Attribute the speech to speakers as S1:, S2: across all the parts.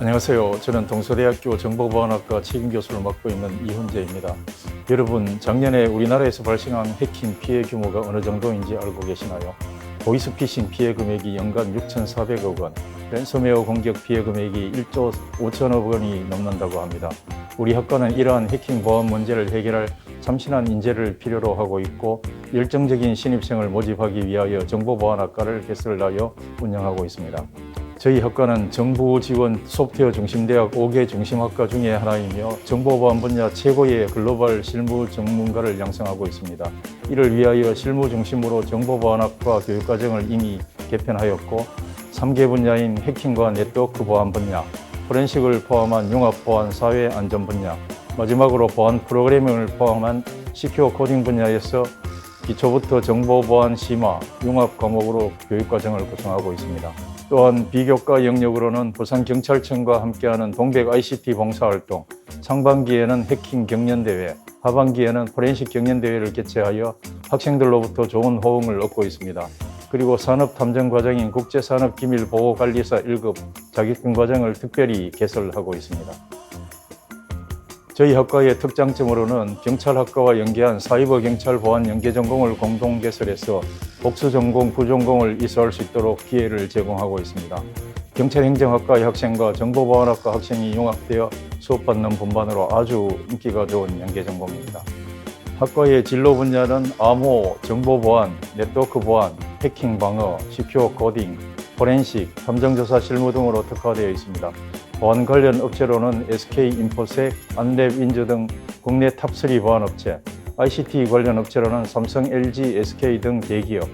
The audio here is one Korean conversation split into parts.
S1: 안녕하세요. 저는 동서대학교 정보보안학과 책임교수를 맡고 있는 이훈재입니다. 여러분, 작년에 우리나라에서 발생한 해킹 피해 규모가 어느 정도인지 알고 계시나요? 보이스피싱 피해 금액이 연간 6,400억 원, 랜섬웨어 공격 피해 금액이 1조 5천억 원이 넘는다고 합니다. 우리 학과는 이러한 해킹 보안 문제를 해결할 참신한 인재를 필요로 하고 있고 열정적인 신입생을 모집하기 위하여 정보보안학과를 개설하여 운영하고 있습니다. 저희 학과는 정부 지원 소프트웨어 중심 대학 5개 중심 학과 중에 하나이며 정보보안 분야 최고의 글로벌 실무 전문가를 양성하고 있습니다. 이를 위하여 실무 중심으로 정보보안학과 교육과정을 이미 개편하였고 3개 분야인 해킹과 네트워크 보안 분야, 포렌식을 포함한 융합 보안 사회 안전 분야, 마지막으로 보안 프로그래밍을 포함한 시큐어 코딩 분야에서 기초부터 정보 보안 심화, 융합 과목으로 교육 과정을 구성하고 있습니다. 또한 비교과 영역으로는 부산경찰청과 함께하는 동백 ICT 봉사활동, 상반기에는 해킹 경연대회, 하반기에는 포렌식 경연대회를 개최하여 학생들로부터 좋은 호응을 얻고 있습니다. 그리고 산업탐정 과정인 국제산업기밀보호관리사 1급 자격증 과정을 특별히 개설하고 있습니다. 저희 학과의 특장점으로는 경찰학과와 연계한 사이버 경찰 보안 연계 전공을 공동 개설해서 복수 전공, 부전공을 이수할 수 있도록 기회를 제공하고 있습니다. 경찰행정학과의 학생과 정보보안학과 학생이 융합되어 수업받는 분반으로 아주 인기가 좋은 연계 전공입니다. 학과의 진로 분야는 암호, 정보보안, 네트워크 보안, 해킹 방어, 시큐어 코딩, 포렌식, 함정조사 실무 등으로 특화되어 있습니다. 보안 관련 업체로는 SK 인포색, 안랩 인즈 등 국내 탑3 보안 업체, ICT 관련 업체로는 삼성, LG, SK 등 대기업,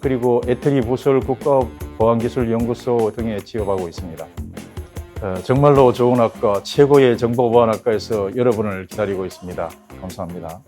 S1: 그리고 에트리 부설 국가보안기술연구소 등에 취업하고 있습니다. 어, 정말로 좋은 학과, 최고의 정보보안학과에서 여러분을 기다리고 있습니다. 감사합니다.